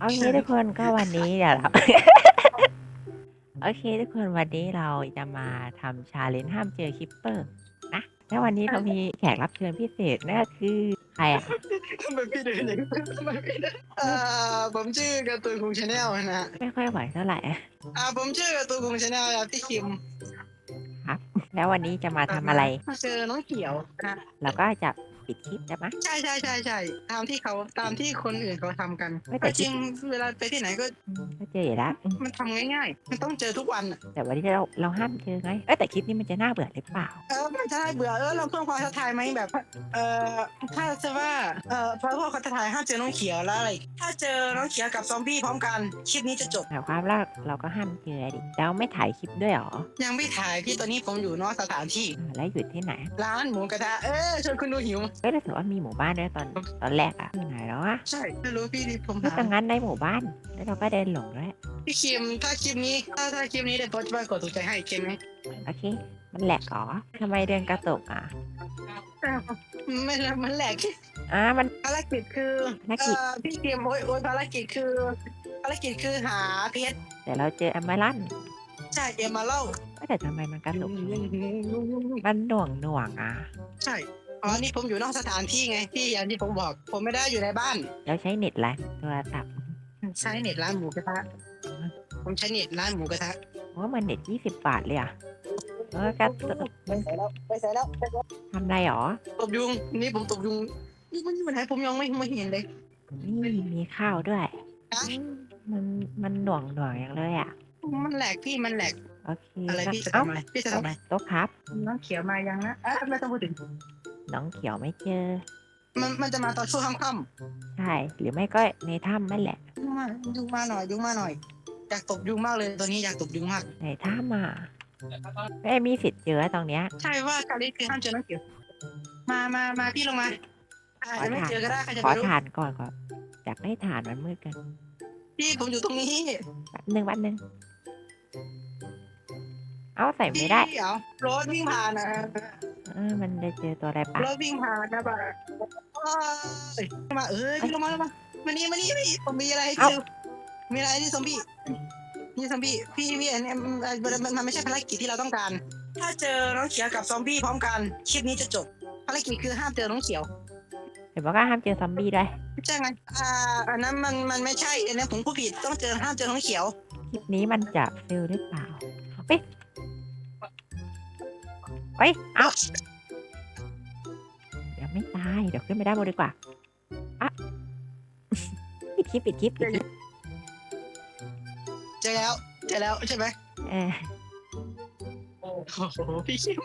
โอเคทุกคนก็วันนี้เดี๋ยวเรา โอเค ทุกคนวันนี้เราจะมาทำชาเลนจ์ห้ามเจอคิปเปอร์นะแล้ววันนี้เรามีแขกรับเชิญพิเศษนั่นก็คือใครอะทำไมพี่เดินอย่างนี้ทำไมพี่เดินเอ่อผมชื่อการ์ตูนคุงชาแนลนะฮะไม่ค่อยไหวเท่าไหร่อะอ่าผมชื่อการ์ตูนคุงชาแนลครับพี่คิมแล้ววันนี้จะมาทำอะไร มาเจอน้องเขียวนะเราก็จะ ปิดคลิปใช่ไหมใช่ใช่ใช่ใช่ตามที่เขาตามที่คนอื่นเขาทำกันไม่แต่จริงเวลาไปที่ไหนก็อืมก็เจออยู่แล้วอืมมันทำง่ายๆ มันต้องเจอทุกวันอะแต่วันนี้เราเราห้ามเจอไงเอ้ยแต่คลิปนี้มันจะน่าเบื่อหรือเปล่า เออมันจะได้เบื่อเออเราเพิ่มความท้าทายไหมแบบ เออถ้าจะว่าเออเพราะว่าเขาท้าทายห้ามเจอน้องเขียวแล้วอะไรถ้าเจอน้องเขียวกับซอมบี้พร้อมกันคลิปนี้จะจบแต่ความว่าเราก็ห้ามเจอดิแล้วไม่ถ่ายคลิปด้วยเหรอยังไม่ถ่ายพี่ตอนนี้ผมอยู่นอกสถานที่อ่าแล้วอยู่ที่ไหน ร้านหมูกระทะเออชวนคุณดูหิวเอ้ยแต่ว่ามีหมู่บ้านด้วยตอนตอนแรกอะอยู่ไหนแล้วอะใช่ไม่รู้พี่ดิผมไม่หาต้องงั้นในหมู่บ้าน แล้วเราก็เดินหลงด้วยพี่คิมถ้าคลิปนี้ถ้าถ้าคลิปนี้เดี๋ยวผมจะไปกดถูกใจให้เกมไหมโอเค มันแหลกเหรอทำไมเดินกระตุกอะไม่ละมันแหลกอ่ามันภารกิจคือภารกิจเอ่อพี่คิมโอ้ยโอ้ยภารกิจคือภารกิจคือหาเพชรแต่เราเจออมรันใช่เอ็มมาเล่าแต่ทำไมมันกระตุกมันหน่วงหน่วงอะใช่ อ๋อ นี่ผมอยู่นอกสถานที่ไงพี่อย่างที่ผมบอก ผมไม่ได้อยู่ในบ้าน แล้วใช้เน็ตอะไรโทรศัพท์ใช้เน็ตร้านหมูกระทะ ผมใช้เน็ตร้านหมูกระทะว่ามันเน็ตยี่สิบบาทเลยอะเออกระตุกไปใส่แล้วไปใส่แล้วทำไรหรอตบยุง นี่ผมตบยุงนี่มันอยู่ไหนผมยังไม่ไม่เห็นเลยนี่มีข้าวด้วยฮะมันมันหน่วงหน่วงอย่างเลยอะ มันแหลกพี่มันแหลกโอเคอะไรพี่จะเอ้าทำอะไรพี่จะทำอะไรโต๊ะครับน้องเขียวมายังนะอะไม่ต้องพูดถึง น้องเขียวไม่เจอ มันมันจะมาตอนช่วงค่ำใช่ หรือไม่ก็ในถ้ำนั่นแหละ ๆยุงมายุงมาหน่อยยุงมาหน่อยอยากตบยุงมากเลยตัวนี้อยากตบยุงมาก ในถ้ำอะไม่มีสิทธิ์เจอตรงเนี้ย ใช่ว่าการนี้คือห้ามเจอน้องเขียวมามามาพี่ลงมาอาจจะไม่เจอก็ได้ใครจะขอไปรู้ทานก่อนก่อนอยากได้ทานมันมืดเกันพี่ผมอยู่ตรงนี้แป๊บนึงแป๊บนึงเอาใส่ไม่ได้พี่เอารถวิ่งผ่านนะ เออมันได้เจอตัวอะไรปะรถวิ่งผ่านนะบ่าเอ้ยมาเอ้ยพี่ลงมาลงมามานี่มานี่พี่ผมมีอะไรให้พี่ดูมีอะไรที่ซอมบี้นี่ซอมบี้พี่พี่อันนี้มันมันมันไม่ใช่ภารกิจที่เราต้องการ ถ้าเจอน้องเขียวกับซอมบี้พร้อมกันคลิปนี้จะจบภารกิจคือห้ามเจอน้องเขียวเห็นบอกว่าห้ามเจอซอมบี้ด้วยใช่ไงอ่าอันนั้นมันมันไม่ใช่อันนั้นผมพูดผิดต้องเจอห้ามเจอน้องเขียวคลิปนี้มันจะเฟลหรือเปล่าเฮ้ย เฮ้ย เอาเดี๋ยวไม่ตาย เดี๋ยวขึ้นไปได้านบนดีกว่าอะปิดคลิปปิดคลิปปิดคลิปเจอแล้ว เจอแล้วใช่ไหมเออ โอ้โหพี่คิม